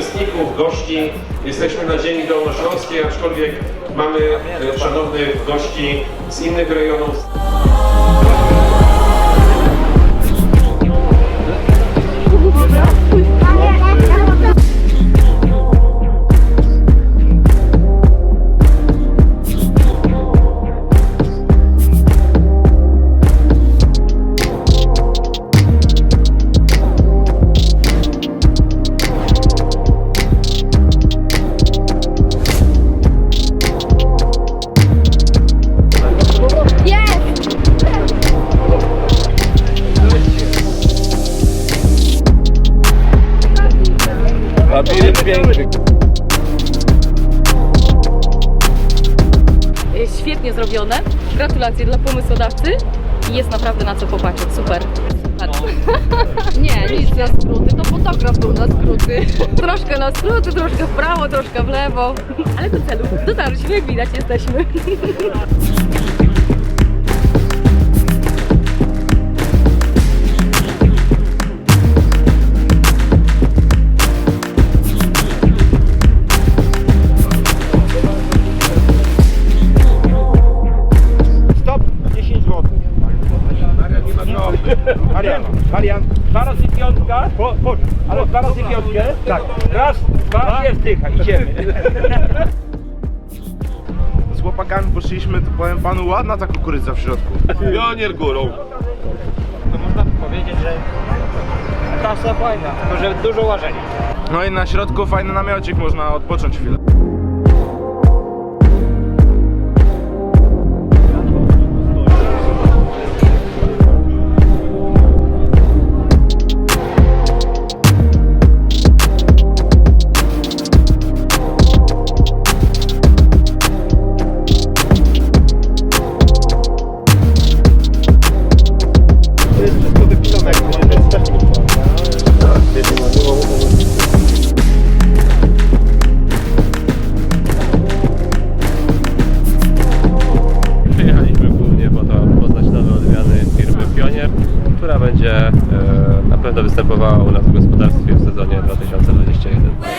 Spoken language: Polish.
Uczestników, gości. Jesteśmy na Ziemi Dolnośląskiej, aczkolwiek mamy e, szanownych gości z innych rejonów. Labirynt piękny. Świetnie zrobione. Gratulacje dla pomysłodawcy. Jest naprawdę na co popatrzeć. Super. Nie, nic na skróty. To fotograf był na skróty. Troszkę na skróty, troszkę w prawo, troszkę w lewo. Ale do celu. Dotarliśmy, jak widać, jesteśmy. Marian, Marian, dwa razy piątka, po, po, ale dwa razy piątkę. Tak. Raz, dwa, jest dycha, idziemy. Z chłopakami poszliśmy, to powiem panu, ładna ta kukurydza w środku. Pionier górą. To można powiedzieć, że trasa fajna, tylko że dużo łażenia. No i na środku fajny namiocik, można odpocząć chwilę. Która będzie e, na pewno występowała u nas w gospodarstwie w sezonie 2021.